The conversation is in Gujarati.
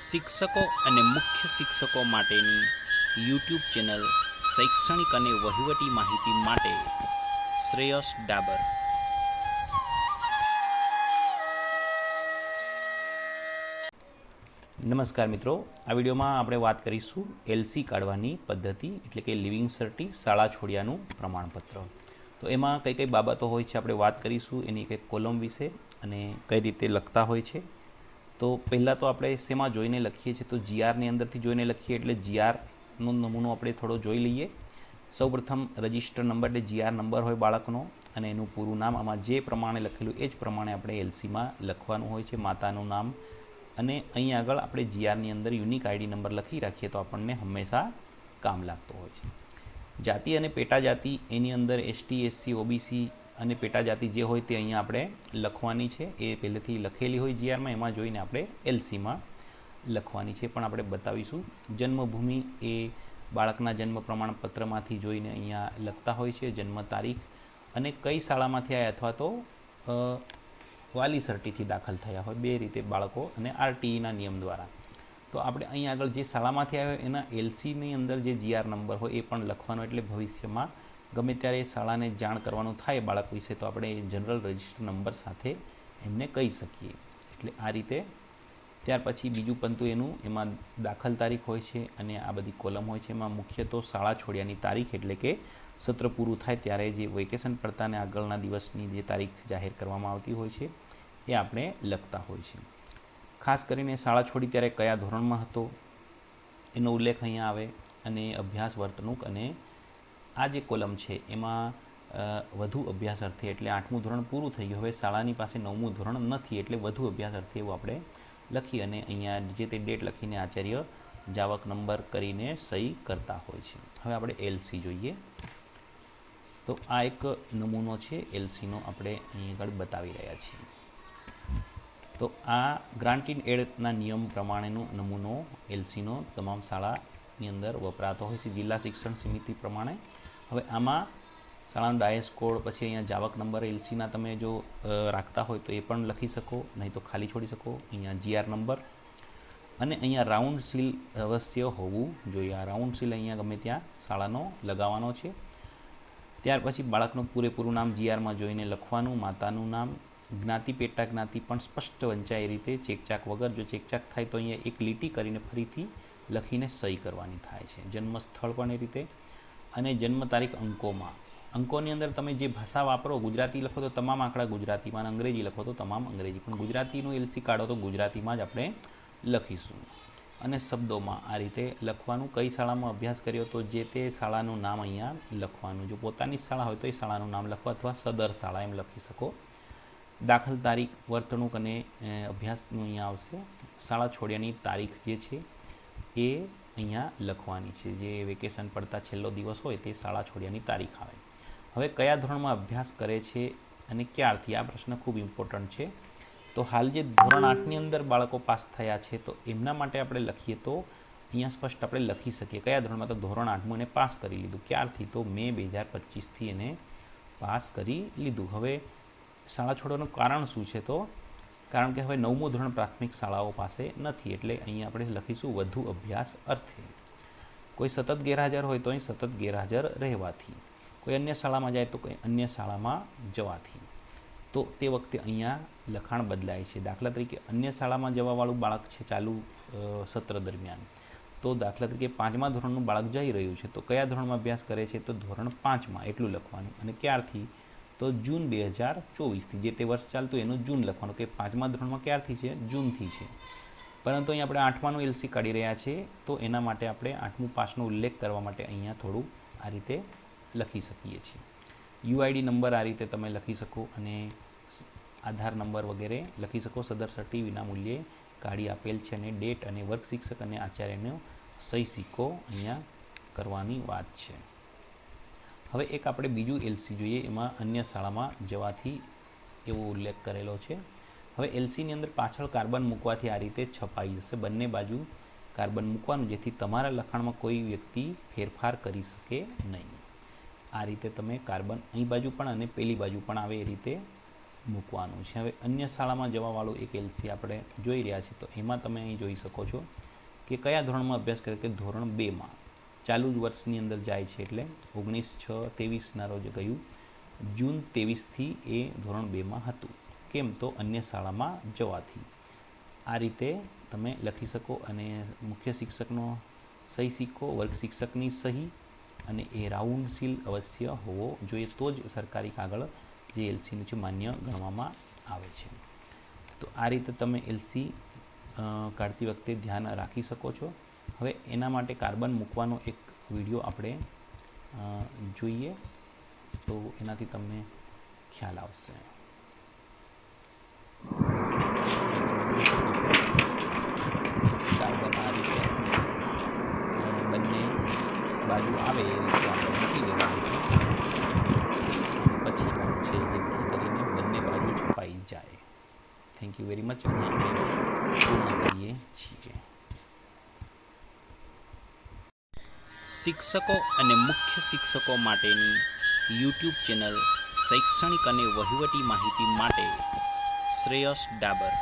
શિક્ષકો અને મુખ્ય શિક્ષકો માટેની યુટ્યુબ ચેનલ શૈક્ષણિક અને વહીવટી માહિતી માટે શ્રેયસ ડાબર. નમસ્કાર મિત્રો, આ વિડીયોમાં આપણે વાત કરીશું એલસી કાઢવાની પદ્ધતિ એટલે કે લિવિંગ સર્ટી શાળા છોડ્યાનું પ્રમાણપત્ર. તો એમાં કઈ કઈ બાબતો હોય છે આપણે વાત કરીશું, એની કંઈક કોલમ વિશે અને કઈ રીતે લખતા હોય છે તો પહેલાં તો આપણે શેમાં જોઈને લખીએ છીએ? તો જીઆરની અંદરથી જોઈને લખીએ એટલે જીઆરનો નમૂનો આપણે થોડો જોઈ લઈએ. સૌપ્રથમ રજિસ્ટર નંબર એટલે જીઆર નંબર હોય બાળકનો અને એનું પૂરું નામ. આમાં જે પ્રમાણે લખેલું એ જ પ્રમાણે આપણે એલસીમાં લખવાનું હોય છે, માતાનું નામ. અને અહીં આગળ આપણે જીઆરની અંદર યુનિક આઈડી નંબર લખી રાખીએ તો આપણને હંમેશા કામ લાગતો હોય છે. જાતિ અને પેટા જાતિ એની અંદર એસટી એસસી ઓબીસી અને પેટા જાતિ જે હોય તે અહીંયા આપણે લખવાની છે. એ પહેલેથી લખેલી હોય જીઆરમાં, એમાં જોઈને આપણે એલસીમાં લખવાની છે. પણ આપણે બતાવીશું. જન્મભૂમિ એ બાળકના જન્મ પ્રમાણપત્રમાંથી જોઈને અહીંયા લખતા હોય છે. જન્મ તારીખ અને કઈ શાળામાંથી આવ્યા અથવા તો વાલી સર્ટીથી દાખલ થયા હોય. બે રીતે બાળકો અને આરટીઈના નિયમ દ્વારા. તો આપણે અહીં આગળ જે શાળામાંથી આવ્યો એના એલસીની અંદર જે જીઆર નંબર હોય એ પણ લખવાનો. એટલે ભવિષ્યમાં ગમે ત્યારે શાળાને જાણ કરવાનું થાય બાળક વિશે તો આપણે જનરલ રજિસ્ટર નંબર સાથે એમને કહી શકીએ. એટલે આ રીતે ત્યાર પછી બીજું પંતુ એનું, એમાં દાખલ તારીખ હોય છે અને આ બધી કોલમ હોય છે. એમાં મુખ્ય તો શાળા છોડ્યાની તારીખ એટલે કે સત્ર પૂરું થાય ત્યારે જે વેકેશન પડતાને આગળના દિવસની જે તારીખ જાહેર કરવામાં આવતી હોય છે, એ આપણે લખતા હોય છે. ખાસ કરીને શાળા છોડી ત્યારે કયા ધોરણમાં હતો, એનો ઉલ્લેખ અહીંયા આવે અને અભ્યાસ વર્તણૂક અને આ જે કોલમ છે, એમાં વધુ અભ્યાસ અર્થે એટલે આઠમું ધોરણ પૂરું થઈ ગયું. હવે શાળાની પાસે નવમું ધોરણ નથી એટલે વધુ અભ્યાસ અર્થે એવું આપણે લખી અને અહીંયા જે તે ડેટ લખીને આચાર્ય જાવક નંબર કરીને સહી કરતા હોય છે. હવે આપણે એલસી જોઈએ. તો આ એક નમૂનો છે એલસીનો આપણે અહીં આગળ બતાવી રહ્યા છીએ. તો આ ગ્રાન્ટ ઇન એડના નિયમ પ્રમાણેનો નમૂનો એલસીનો તમામ શાળાની અંદર વપરાતો હોય છે. જિલ્લા શિક્ષણ સમિતિ પ્રમાણે હવે આમાં શાળાનો ડાયસ કોડ, પછી અહીંયા જાવક નંબર, એલસીના તમે જો રાખતા હોય તો એ પણ લખી શકો, નહીં તો ખાલી છોડી શકો. અહીંયા જીઆર નંબર અને અહીંયા રાઉન્ડ સીલ અવશ્ય હોવું જોઈએ. આ રાઉન્ડ સીલ અહીંયા ગમે ત્યાં શાળાનો લગાવવાનો છે. ત્યાર પછી બાળકનું પૂરેપૂરું નામ જીઆરમાં જોઈને લખવાનું, માતાનું નામ, જ્ઞાતિ, પેટા જ્ઞાતિ પણ સ્પષ્ટ વંચાય એ રીતે ચેકચાક વગર. જો ચેકચાક થાય તો અહીંયા એક લીટી કરીને ફરીથી લખીને સહી કરવાની થાય છે. જન્મસ્થળ પણ એ રીતે અને જન્મ તારીખ અંકોમાં. અંકોની અંદર તમે જે ભાષા વાપરો, ગુજરાતી લખો તો તમામ આંકડા ગુજરાતીમાં અને અંગ્રેજી લખો તો તમામ અંગ્રેજી. પણ ગુજરાતીનું એલસી કાઢો તો ગુજરાતીમાં જ આપણે લખીશું. અને શબ્દોમાં આ રીતે લખવાનું, કઈ શાળામાં અભ્યાસ કર્યો તો જે તે શાળાનું નામ અહીંયા લખવાનું. જો પોતાની શાળા હોય તો એ શાળાનું નામ લખો અથવા સદર શાળા એમ લખી શકો. દાખલ તારીખ, વર્તણૂક અને અભ્યાસનું અહીંયા આવશે. શાળા છોડ્યાની તારીખ જે છે એ અહીંયા લખવાની છે. જે વેકેશન પડતા છેલ્લો દિવસ હોય તે શાળા છોડ્યાની તારીખ આવે. હવે કયા ધોરણમાં અભ્યાસ કરે છે અને ક્યારથી? આ પ્રશ્ન ખૂબ ઇમ્પોર્ટન્ટ છે. તો હાલ જે ધોરણ આઠની અંદર બાળકો પાસ થયા છે, તો એમના માટે આપણે લખીએ તો અહીંયા સ્પષ્ટ આપણે લખી શકીએ. કયા ધોરણમાં? તો ધોરણ આઠમું એને પાસ કરી લીધું. ક્યારથી? તો મે બે હજાર પચીસથી એને પાસ કરી લીધું. હવે શાળા છોડવાનું કારણ શું છે? તો કારણ કે હવે નવમું ધોરણ પ્રાથમિક શાળાઓ પાસે નથી, એટલે અહીંયા આપણે લખીશું વધુ અભ્યાસ અર્થે. કોઈ સતત ગેરહાજર હોય તો અહીં સતત ગેરહાજર રહેવાથી. કોઈ અન્ય શાળામાં જાય તો કોઈ અન્ય શાળામાં જવાથી. તો તે વખતે અહીંયા લખાણ બદલાય છે. દાખલા તરીકે અન્ય શાળામાં જવાવાળું બાળક છે ચાલુ સત્ર દરમિયાન. તો દાખલા તરીકે પાંચમા ધોરણનું બાળક જઈ રહ્યું છે તો કયા ધોરણમાં અભ્યાસ કરે છે? તો ધોરણ પાંચમાં, એટલું લખવાનું. અને ક્યારથી? તો જૂન બે હજાર ચોવીસથી જે તે વર્ષ ચાલતું એનું જૂન લખવાનું કે પાંચમા ધોરણમાં ક્યારથી છે? જૂનથી છે. પરંતુ અહીં આપણે આઠમાનું એલસી કાઢી રહ્યા છીએ તો એના માટે આપણે આઠમું પાસનો ઉલ્લેખ કરવા માટે અહીંયા થોડું આ રીતે લખી શકીએ છીએ. યુઆઈડી નંબર આ રીતે તમે લખી શકો અને આધાર નંબર વગેરે લખી શકો. સદર સટી વિનામૂલ્યે કાઢી આપેલ છે અને ડેટ અને વર્ગ શિક્ષક અને આચાર્યનો સહી સિક્કો અહીંયા કરવાની વાત છે. હવે એક આપણે બીજું એલસી જોઈએ, એમાં અન્ય શાળામાં જવાથી એવો ઉલ્લેખ કરેલો છે. હવે એલસીની અંદર પાછળ કાર્બન મૂકવાથી આ રીતે છપાઈ જશે. બંને બાજુ કાર્બન મૂકવાનું, જેથી તમારા લખાણમાં કોઈ વ્યક્તિ ફેરફાર કરી શકે નહીં. આ રીતે તમે કાર્બન અહીં બાજુ પણ અને પેલી બાજુ પણ આવે એ રીતે મૂકવાનું છે. હવે અન્ય શાળામાં જવાવાળું એક એલસી આપણે જોઈ રહ્યા છીએ, તો એમાં તમે અહીં જોઈ શકો છો કે કયા ધોરણમાં અભ્યાસ કરે, કે ધોરણ બેમાં. ચાલુ જ વર્ષની અંદર જાય છે એટલે ઓગણીસ છ ત્રેવીસના રોજ ગયું. જૂન ત્રેવીસથી એ ધોરણ બેમાં હતું. કેમ તો અન્ય શાળામાં જવાથી. આ રીતે તમે લખી શકો અને મુખ્ય શિક્ષકનો સહી સિક્કો વર્ગ શિક્ષકની સહી અને એ રાઉન્ડ સીલ અવશ્ય હોવો જોઈએ તો જ સરકારી કાગળ જે એલસીનું છે માન્ય ગણવામાં આવે છે. તો આ રીતે તમે એલસી કાઢતી વખતે ધ્યાન રાખી શકો છો. હવે એના માટે કાર્બન મૂકવાનો એક વીડિયો આપણે જોઈએ. તો એનાથી તમને ખ્યાલ આવશે. કાર્બન આ રીતે બંને બાજુ આવે એ રીતે આપણે મૂકી દેવાનું છે. પછી છે જેથી કરીને બંને બાજુ છપાઈ જાય. થેન્ક યુ વેરી મચ અહીંયા આપણે પૂર્ણ કરીએ છીએ શિક્ષકો અને મુખ્ય શિક્ષકો માટેની યુટ્યુબ ચેનલ શૈક્ષણિક અને વહીવટી માહિતી માટે શ્રેયસ ડાબર.